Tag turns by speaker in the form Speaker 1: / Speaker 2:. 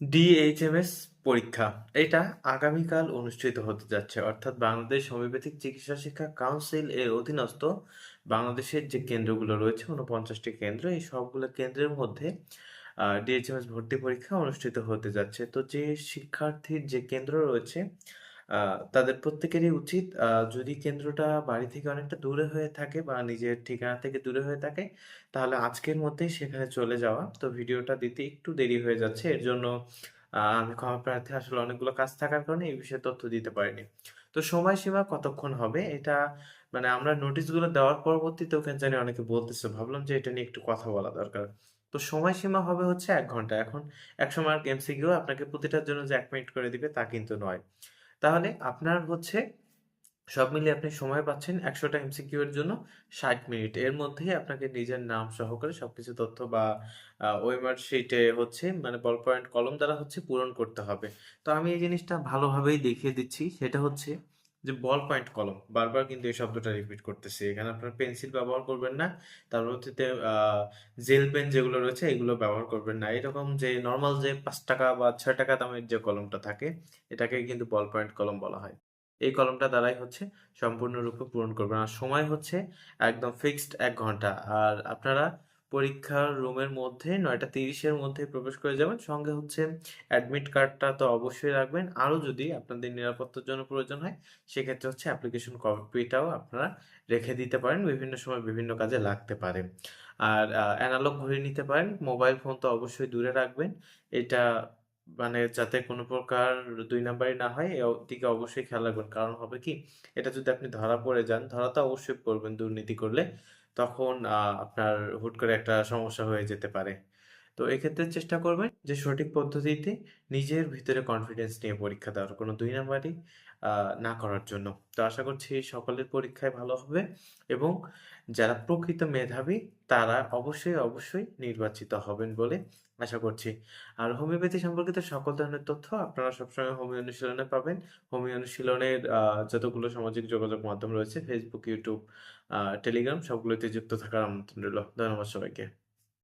Speaker 1: DHMS পরীক্ষা। এটা আগামীকাল অনুষ্ঠিত হতে যাচ্ছে। অর্থাৎ বাংলাদেশ হোমিওপ্যাথিক চিকিৎসা শিক্ষা কাউন্সিল এর অধীনস্থ বাংলাদেশের যে কেন্দ্রগুলো রয়েছে উনপঞ্চাশটি কেন্দ্র, এই সবগুলো কেন্দ্রের মধ্যে ডিএইচএমএস ভর্তি পরীক্ষা অনুষ্ঠিত হতে যাচ্ছে। তো যে শিক্ষার্থীর যে কেন্দ্র রয়েছে তাদের প্রত্যেকেরই উচিত যদি কেন্দ্রটা বাড়ি থেকে অনেকটা দূরে হয়ে থাকে বা নিজের ঠিকানা থেকে দূরে হয়ে থাকে, তাহলে আজকের মধ্যেই সেখানে চলে যাওয়া। তো ভিডিওটা দিতে একটু দেরি হয়ে যাচ্ছে, এর জন্য আমি ক্ষমা প্রার্থী আসলে অনেকগুলো কাজ থাকার কারণে এই বিষয়ে তথ্য দিতে পারিনি। তো সময়সীমা কতক্ষণ হবে? এটা মানে আমরা নোটিশগুলো দেওয়ার পরবর্তীতেও কেন জানি অনেকে বলতেছে, ভাবলাম যে এটা নিয়ে একটু কথা বলা দরকার। তো সময়সীমা হবে হচ্ছে এক ঘণ্টা। এখন একশো মার্ক এমসিকিউ আপনাকে প্রতিটার জন্য যে এক মিনিট করে দিবে তা কিন্তু নয়। তাহলে আপনার হচ্ছে সব মিলিয়ে আপনি সময় পাচ্ছেন একশোটা এমসিকিউ এর জন্য ষাট মিনিট। এর মধ্যেই আপনাকে নিজের নাম সহকারে সবকিছু তথ্য বা ওয়েমার শিটে হচ্ছে মানে বল পয়েন্ট কলম দ্বারা হচ্ছে পূরণ করতে হবে। তো আমি এই জিনিসটা ভালোভাবেই দেখিয়ে দিচ্ছি। সেটা হচ্ছে যে বল পয়েন্ট কলম বারবার কিন্তু এই শব্দটা রিপিট করতেছি। এখানে আপনারা পেন্সিল ব্যবহার করবেন না তার পরবর্তীতে জেল পেন যেগুলো রয়েছে, এগুলো ব্যবহার করবেন না। এরকম যে নর্মাল যে পাঁচ টাকা বা ছয় টাকা দামের যে কলমটা থাকে এটাকে কিন্তু বল পয়েন্ট কলম বলা হয়। এই কলমটা দ্বারাই হচ্ছে সম্পূর্ণরূপে পূরণ করবেন। আর সময় হচ্ছে একদম ফিক্সড এক ঘণ্টা। আর আপনারা পরীক্ষার রুমের মধ্যে নয়টা তিরিশের মধ্যে প্রবেশ করে যাবেন। সঙ্গে হচ্ছে অ্যাডমিট কার্ডটা তো অবশ্যই রাখবেন। আরও যদি আপনাদের নিরাপত্তার জন্য প্রয়োজন হয়, সেক্ষেত্রে হচ্ছে অ্যাপ্লিকেশন কপিটাও আপনারা রেখে দিতে পারেন। বিভিন্ন সময় বিভিন্ন কাজে লাগতে পারে। আর অ্যানালগ ঘড়ি নিতে পারেন। মোবাইল ফোন তো অবশ্যই দূরে রাখবেন। এটা মানে যাতে কোনো প্রকার দুই নাম্বারই না হয় এ দিকে অবশ্যই খেয়াল রাখবেন। কারণ হবে কি, এটা যদি আপনি ধরা পড়ে যান, ধরা তো অবশ্যই পড়বেন। দুর্নীতি করলে তখন আপনার হুট করে একটা সমস্যা হয়ে যেতে পারে। তো এক্ষেত্রে চেষ্টা করবেন যে সঠিক পদ্ধতিতে নিজের ভিতরে কনফিডেন্স নিয়ে পরীক্ষা দেওয়ার, কোনো দুই নাম্বারই না করার জন্য। তো আশা করছি সকলের পরীক্ষায় ভালো হবে এবং যারা প্রকৃত মেধাবী, তারা অবশ্যই অবশ্যই নির্বাচিত হবেন বলে আশা করছি। আর হোমিওপ্যাথি সম্পর্কিত সকল ধরনের তথ্য আপনারা সবসময় হোমিও অনুশীলনে পাবেন। হোমিও অনুশীলনের যতগুলো সামাজিক যোগাযোগ মাধ্যম রয়েছে ফেসবুক ইউটিউব টেলিগ্রাম সবগুলোতে যুক্ত থাকার আমন্ত্রণ রইল। ধন্যবাদ সবাইকে।